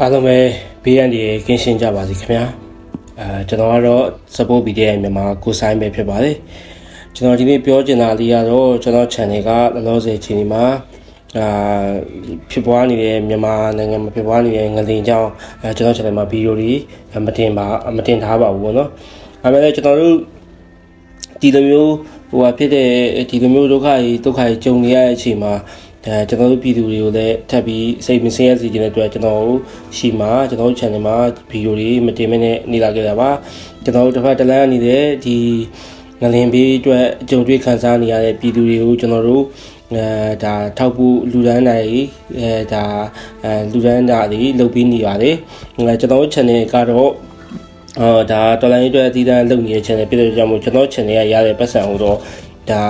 အားလုံးပဲဘေးရန်တွေကင်းရှင်းကြပါစေခင်ဗျာအဲကျွန်တော်ကတော့ support BDI မြန်မာကိုဆိုင်ပဲဖြစ်ပါတယ်ကျွန်တော်ဒီနေ့ပြောချင်တာလေးကတော့ကျွန်တော် channel ကလောလောဆယ်အချိန်ဒီမှာအာဖြစ်ပွားနေတဲ့မြန်မာနိုင်ငံမှာဖြစ်ပွားနေတဲ့ငလင်ကြောင်းအဲကျွန်တော် channel မှာဗီဒီယိုတွေမတင်ပါမတင်ထားပါဘူးပေါ့နော်ဒါပေမဲ့ကျွန်တော်တို့ဒီလိုမျိုးဟိုဟာဖြစ်တဲ့ဒီလိုမျိုးဒုက္ခကြီးဒုက္ခကြီးကြုံနေရတဲ့အချိန်မှာ အဲကျွန်တော်တို့ပြည်သူတွေကိုလည်းထပ်ပြီးစိတ်မစင်းရစေချင်တဲ့အတွက်ကျွန်တော်တို့ရှိမှာကျွန်တော်တို့ channel မှာဗီဒီယိုတွေမတင်မနဲ့နေလာခဲ့တာပါကျွန်တော်တို့တစ်ဖက်တစ်လမ်းနေတဲ့ဒီငလင်ဘေးအတွက်အကြုံတွေ့ခံစားနေရတဲ့ပြည်သူတွေကိုကျွန်တော်တို့အဲဒါထောက်ဖို့လူဒန်းနိုင်အဲဒါအဲလူဒန်းတာတွေလုပ်ပြီးနေပါတယ်အဲကျွန်တော်တို့ channel ကတော့အော်ဒါတော်လိုင်းအတွက်အသီးသန့်လုပ်နေတဲ့ channel ဖြစ်တဲ့ကြောင့်မို့ကျွန်တော် channel ကရတဲ့ပတ်စံဟိုတော့ ဒါ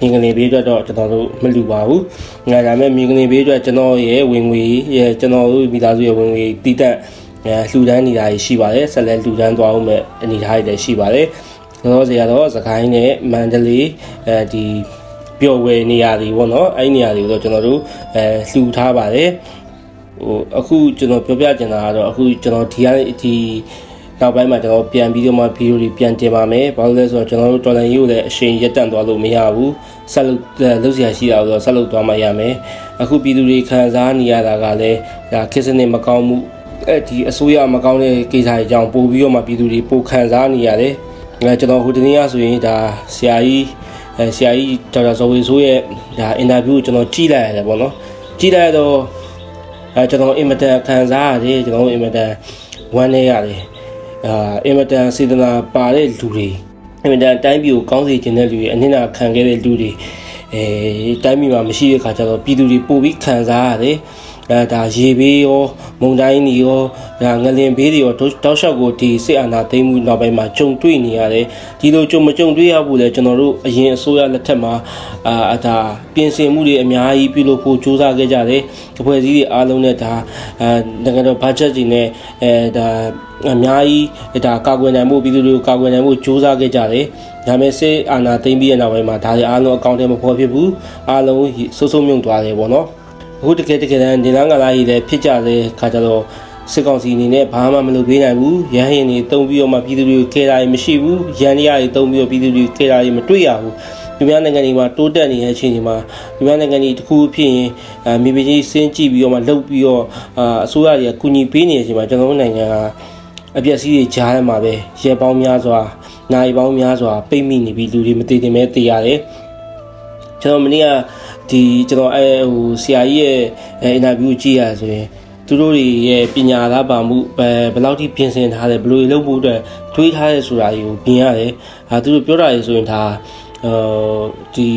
မြင်ကလေးဘေးအတွက်တော့ကျွန်တော်တို့မလူပါဘူး။ငါဒါမဲ့မြင်ကလေးဘေးအတွက်ကျွန်တော်ရဲ့ဝင်ငွေရဲ့ကျွန်တော်တို့မိသားစုရဲ့ဝင်ငွေတည်တတ်အဲလှူဒန်းနေတာရှိပါတယ်။ဆက်လက်လှူဒန်းသွားအောင်မဲ့အနေအထားတွေလည်းရှိပါတယ်။ကျွန်တော်စီကတော့စကိုင်းနဲ့မန္တလေးအဲဒီပျော်ဝယ်နေရာတွေပေါ့နော်။အဲ့ဒီနေရာတွေကိုတော့ကျွန်တော်တို့အဲလှူထားပါတယ်။ဟိုအခုကျွန်တော်ပြောပြချင်တာကတော့အခုကျွန်တော်ဒီကဒီ နောက်ပိုင်းမှာကျွန်တော်ပြန်ပြီးတော့မှဗီဒီယိုတွေပြန်တင်ပါမယ်။ဘာလို့လဲဆိုတော့ကျွန်တော်တို့တော်လန်ကြီးကိုလည်းအချိန်ရက်တန့်သွားလို့မရဘူး။ဆက်လုပ်လုပ်စရာရှိတာဆိုတော့ဆက်လုပ်သွားမှရမယ်။အခုပြည်သူတွေခံစားနေရတာကလည်းဒါခစ်စနစ်မကောင်းမှုအဲဒီအစိုးရမကောင်းတဲ့ကိစ္စတွေကြောင့်ပို့ပြီးတော့မှပြည်သူတွေပိုခံစားနေရတယ်။အဲကျွန်တော်ဟိုတနေ့ကဆိုရင်ဒါဆရာကြီးအဲဆရာကြီးဒေါက်တာဇော်ဝေဆိုးရဲ့ဒါအင်တာဗျူးကိုကျွန်တော်ကြည့်လိုက်ရတယ်ပေါ့နော်။ကြည့်လိုက်တော့အဲကျွန်တော်အင်မတန်ခံစားရတယ်ကျွန်တော်အင်မတန်ဝမ်းနည်းရတယ်။ အာအင်မတန်စေတနာပါတဲ့လူတွေအင်မတန်တိုင်းပြည်ကိုကောင်းစေခြင်းတဲ့လူတွေအနစ်နာခံခဲ့တဲ့လူတွေအဲတိုင်းပြည်မှာမရှိတဲ့ခါကျတော့ပြည်သူတွေပို့ပြီးခံစားရတယ် အဲဒါရေဘေးရောမုန်တိုင်းတွေရောဒါငလင်ဘေးတွေရောတောက်လျှောက်ကိုဒီစစ်အာဏာသိမ်းမှုနောက်ပိုင်းမှာကြုံတွေ့နေရတယ်ဒီလိုကြုံမကြုံတွေ့ရဖို့လဲကျွန်တော်တို့အရင်အစိုးရလက်ထက်မှာအာဒါပြင်ဆင်မှုတွေအများကြီးပြုလုပ်ဖို့ကြိုးစားခဲ့ကြတယ်အဖွဲ့အစည်းတွေအားလုံးနဲ့ဒါအဲနိုင်ငံတော်ဘတ်ဂျက်တွေနဲ့အဲဒါအများကြီးဒါကာကွယ်နိုင်မှုပြည်သူတွေကိုကာကွယ်နိုင်မှုစ조사ခဲ့ကြတယ်ဒါပေမဲ့စစ်အာဏာသိမ်းပြီးတဲ့နောက်ပိုင်းမှာဒါတွေအားလုံးအကောင့်ထဲမဖော်ဖြစ်ဘူးအားလုံးစိုးစိုးမြုံသွားတယ်ပေါ့နော် အခုတကယ်တကယ်တမ်းဒီလန်းကလာကြီးလည်းဖြစ်ကြတဲ့ခါကျတော့စစ်ကောင်စီအနေနဲ့ဘာမှမလုပ်ပေးနိုင်ဘူးရဟရင်တွေတုံးပြီးတော့မှပြည်သူတွေကိုခဲတာတွေမရှိဘူးရန်ရတွေတုံးပြီးတော့ပြည်သူတွေကိုခဲတာတွေမတွေ့ရဘူးဒီများနိုင်ငံတွေမှာတိုးတက်နေတဲ့အချိန်ဒီမှာဒီများနိုင်ငံတွေတစ်ခုဖြစ်ရင်အမြေပြင်ကြီးစင်းကြည့်ပြီးတော့မှလှုပ်ပြီးတော့အာအစိုးရတွေကကူညီပေးနေတဲ့အချိန်မှာကျွန်တော်တို့နိုင်ငံကအပြက်စီးတွေကြားထဲမှာပဲရဲပေါင်းများစွာနိုင်ပေါင်းများစွာပိတ်မိနေပြီးလူတွေမတည်တင်မဲတည်ရတယ်ကျွန်တော်မနေ့က ဒီကျွန်တော်အဲဟိုဆရာကြီးရဲ့အင်တာဗျူးကြည့်ရဆိုရင်သူတို့တွေရဲ့ပညာသားပါမှုဘယ်ဘယ်လောက်ထိပြင်ဆင်ထားတယ်ဘယ်လိုလုပ်ဖို့အတွက်တွေးထားရဲဆိုတာကိုပြင်ရတယ်။ဟာသူတို့ပြောတာရေဆိုရင်ဒါ ဟိုဒီ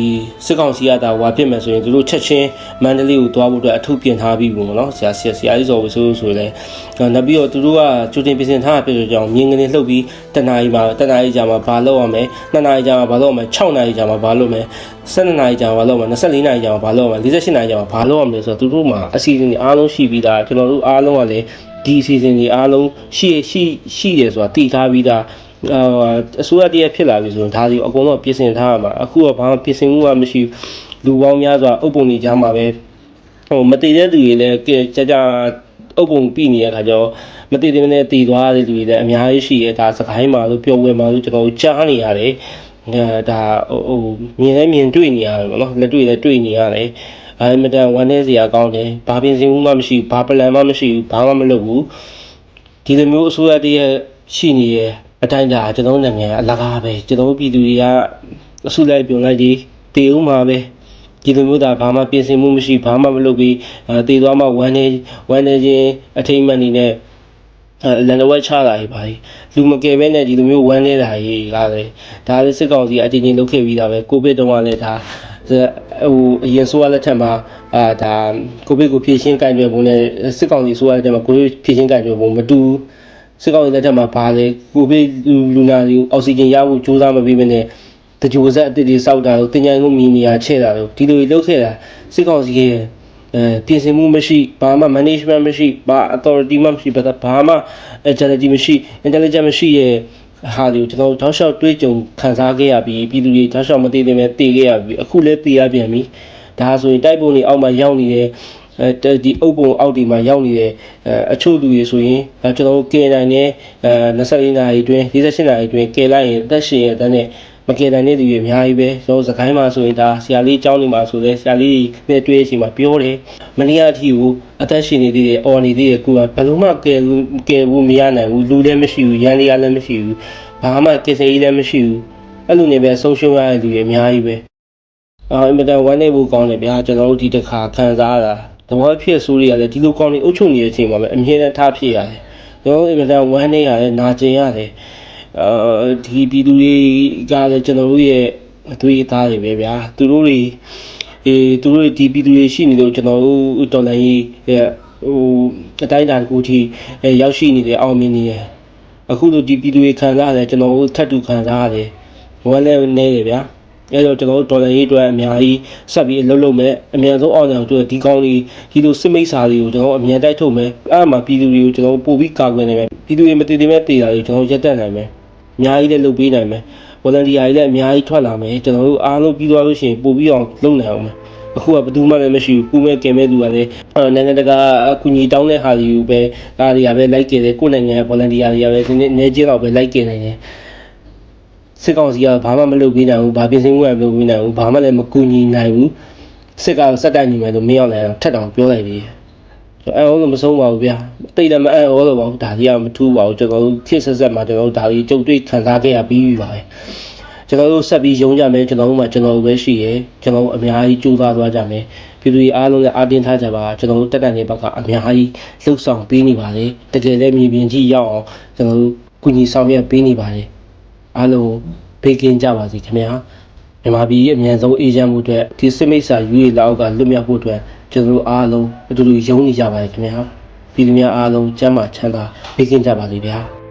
စစ်ကောင်စီကဒါဝါပြစ်မယ်ဆိုရင်သူတို့ချက်ချင်းမန္တလေးကိုသွားဖို့အတွက်အထုပြင်ထားပြီးပုံပေါ့နော်ဆရာဆရာဆရာကြီးစော်ဝေဆိုးဆိုလည်းနောက်ပြီးတော့သူတို့ကကြိုတင်ပြင်ဆင်ထားတာဖြစ်ဆိုကြောင်းမြင်းကနေလှုပ်ပြီးတနားရီမှာတနားရီကြာမှာဘာလုပ်ရမလဲနှစ်နာရီကြာမှာဘာလုပ်ရမလဲ6နာရီကြာမှာဘာလုပ်မလဲ12နာရီကြာမှာဘာလုပ်မလဲ24နာရီကြာမှာဘာလုပ်ရမလဲ48နာရီကြာမှာဘာလုပ်ရမလဲဆိုတော့သူတို့မှာအစီအစဉ်တွေအားလုံးရှိပြီးသားကျွန်တော်တို့အားလုံးကလည်းဒီအစီအစဉ်တွေအားလုံးရှိရှိရှိတယ်ဆိုတာတည်ထားပြီးသား အစိုးရတည်းဖြစ်လာပြီဆိုရင်ဒါစီအကုန်လုံးပြင်ဆင်ထားရမှာအခုကဘာမှပြင်ဆင်မှုကမရှိလူပေါင်းများစွာအုပ်ပုံတွေကြားမှာပဲဟိုမတည်တဲ့သူတွေလည်းကြာကြာအုပ်ပုံပြီးနေတဲ့ခါကျတော့မတည်တဲ့နဲ့တည်သွားတဲ့လူတွေလည်းအများကြီးရှိရဲဒါစကိုင်းမှာလို့ပြောဝဲမှာလို့ကျွန်တော်ကြားနေရတယ်အဲဒါဟိုမြင်လဲမြင်တွေ့နေရတယ်ဗောနော်လက်တွေ့လည်းတွေ့နေရတယ်အဲမတန်ဝမ်းနေစရာကောင်းတယ်ဘာပြင်ဆင်မှုမှမရှိဘူးဘာပလန်မှမရှိဘူးဘာမှမလုပ်ဘူးဒီလိုမျိုးအစိုးရတည်းရှိနေရဲ့ အတိုင်းဒါကျွန်တော်နိုင်ငံအလကားပဲကျွန်တော်ပြည်သူတွေကအဆုလိုက်ပြုံလိုက်ဒီတေဦးမှာပဲဒီလိုမျိုးဒါဘာမှပြင်ဆင်မှုမရှိဘာမှမလုပ်ပြီးအဲတေသွားမှဝမ်းနေဝမ်းနေခြင်းအထိမ့်မှန်နေနဲ့လန်ဒဝက်ချတာကြီးပါလေလူမကယ်ပဲနဲ့ဒီလိုမျိုးဝမ်းနေတာကြီးကလည်းဒါလည်းစစ်ကောင်စီအတင်းချင်းလုပ်ခဲ့ပြီးတာပဲကိုဗစ်တုန်းကလည်းဒါဟိုအရင်ဆိုရလက်ထက်မှာအာဒါကိုဗစ်ကိုဖြည့်ရှင်းကင်တွယ်ပုံနဲ့စစ်ကောင်စီဆိုရလက်ထက်မှာကိုဗစ်ဖြည့်ရှင်းကင်တွယ်ပုံမတူဘူး စစ်ကောင်စီလက်ထက်မှာဘာလဲကိုဗစ်လူနာတွေကိုအောက်ဆီဂျင်ရဖို့ကြိုးစားမပေးဘဲနဲ့တကြိုဆက်အစ်တွေစောက်တာလို့တင်ကြိုင်ကိုမီနေရာချဲ့တာလို့ဒီလိုလုပ်ခဲ့တာစစ်ကောင်စီရဲ့အဲပြင်ဆင်မှုမရှိဘာမှ management မရှိဘာ authority မှမရှိဘာဘာမှ agility မရှိ intelligence မရှိရဲ့ဟာဒီကျွန်တော်တောက်လျှောက်တွေးကြုံခံစားခဲ့ရပြီးပြည်သူတွေတောက်လျှောက်မသိသေးပဲတည်ခဲ့ရပြီးအခုလည်းတည်ရပြန်ပြီဒါဆိုရင်တိုက်ပုံတွေအောက်မှာရောက်နေတဲ့ အဲဒီအုပ်ပုံအောက်ဒီမှာရောက်နေတဲ့အဲအချို့လူတွေဆိုရင်အဲကျွန်တော်တို့ကယ်နိုင်တဲ့အဲ24နာရီအတွင်း48နာရီအတွင်းကယ်လိုက်ရင်အသက်ရှင်ရတဲ့နဲ့မကယ်နိုင်တဲ့လူတွေအများကြီးပဲကျွန်တော်စကိုင်းမှာဆိုရင်ဒါဆရာလေးအကြောင်းနေမှာဆိုလဲဆရာလေးနဲ့တွေ့ရချိန်မှာပြောတယ်မနေ့ကအထိကိုအသက်ရှင်နေသေးတယ်အော်နေသေးတယ်ကိုကဘယ်လိုမှကယ်လို့ကယ်ဖို့မရနိုင်ဘူးလူလည်းမရှိဘူးရန်လေးကလည်းမရှိဘူးဘာမှကယ်ဆယ်ရေးလည်းမရှိဘူးအဲ့လိုနေပဲဆုံးရှုံးရတဲ့လူတွေအများကြီးပဲအာအင်မတန်ဝမ်းနေဖို့ကောင်းတယ်ဗျာကျွန်တော်တို့ဒီတစ်ခါခံစားရတာ သဘောဖြစ်ဆိုးတွေကလည်းဒီလိုကောင်းနေအုပ်ချုပ်နေတဲ့အချိန်မှာပဲအမြဲတမ်းထားဖြစ်ရတယ်ကျွန်တော်တို့အင်မတန်ဝမ်းနေရတယ်နာကျင်ရတယ်အာဒီပြည်သူတွေကလည်းကျွန်တော်တို့ရဲ့အသွေးအသားတွေပဲဗျာသူတို့တွေအေးသူတို့ဒီပြည်သူတွေရှိနေလို့ကျွန်တော်တို့တော်လိုင်းကြီးရဲ့ဟိုအတိုင်းအတာတစ်ခုထိအဲရောက်ရှိနေတယ်အောင်မြင်နေတယ်အခုတို့ဒီပြည်သူတွေခံစားရတယ်ကျွန်တော်တို့ထပ်တူခံစားရတယ်ဝမ်းလည်းနေတယ်ဗျာ အဲတော့ကျွန်တော်တို့ဒေါ်လာရေးအတွက်အများကြီးဆက်ပြီးအလုပ်လုပ်မယ်အများဆုံးအောင်အောင်တို့ဒီကောင်းလေးဒီလိုစစ်မိတ်စာတွေကိုကျွန်တော်အမြန်တိုက်ထုတ်မယ်အဲ့မှာပြည်သူတွေကိုကျွန်တော်ပို့ပြီးကာကွယ်နိုင်မယ်ပြည်သူတွေမတည်တည်မဲ့တည်တာတွေကျွန်တော်ရက်တက်နိုင်မယ်အများကြီးလည်းလုပ်ပေးနိုင်မယ်ဝလန်တီယာတွေလည်းအများကြီးထွက်လာမယ်ကျွန်တော်တို့အားလုံးပြီးသွားလို့ရှိရင်ပို့ပြီးအောင်လုပ်နိုင်အောင်မယ်အခုကဘယ်သူမှလည်းမရှိဘူးပူမဲ့ကင်မဲ့သူကလည်းအဲနိုင်ငံတကာအကူအညီတောင်းတဲ့ဟာတွေကိုပဲဒါတွေကပဲလိုက်ကြတယ်ကိုယ်နိုင်ငံရဲ့ volunteer တွေကပဲဒီနေ့အနေချင်းတော့ပဲလိုက်ကြနိုင်တယ် စစ်ကောင်စီကဘာမှမလုပ်ပေးနိုင်ဘူးဘာပြင်ဆင်မှုမှမလုပ်ပေးနိုင်ဘူးဘာမှလည်းမကူညီနိုင်ဘူးစစ်ကစက်တိုက်နေမယ်လို့မင်းအောင်လည်းထက်တောင်ပြောလိုက်ပြီအဲဟောလို့မဆုံးပါဘူးဗျာတိတ်လည်းမအဲဟောလို့ပါဘူးဒါကြီးကမထူးပါဘူးကျွန်တော်တို့ခေတ်ဆက်ဆက်မှာကျွန်တော်တို့ဒါကြီးကြုံတွေ့ခံစားခဲ့ရပြီးပြီပါပဲကျွန်တော်တို့ဆက်ပြီးယုံကြမယ်ကျွန်တော်တို့မှကျွန်တော်တို့ပဲရှိရယ်ကျွန်တော်တို့အများကြီးကြိုးစားသွားကြမယ်ပြည်သူတွေအားလုံးလည်းအားတင်းထားကြပါကျွန်တော်တို့တက်တန်နေဘက်ကအများကြီးလှုပ်ဆောင်ပေးနေပါလေတကယ်လည်းမြေပြင်ကြီးရောက်အောင်ကျွန်တော်တို့ကုညီဆောင်ရွက်ပေးနေပါတယ် အားလုံးဖေးကင်းကြပါစေခင်ဗျာမြန်မာပြည်ရဲ့အမြန်ဆုံးအေဂျင့်မှုအတွက်ဒီစစ်မိတ်စာယူရလောက်ကလွတ်မြောက်ဖို့အတွက်ကျွန်တော်တို့အားလုံးအတူတူယုံနေကြပါရခင်ဗျာပြည်သူများအားလုံးကျမ်းမာချမ်းသာဖေးကင်းကြပါစေဗျာ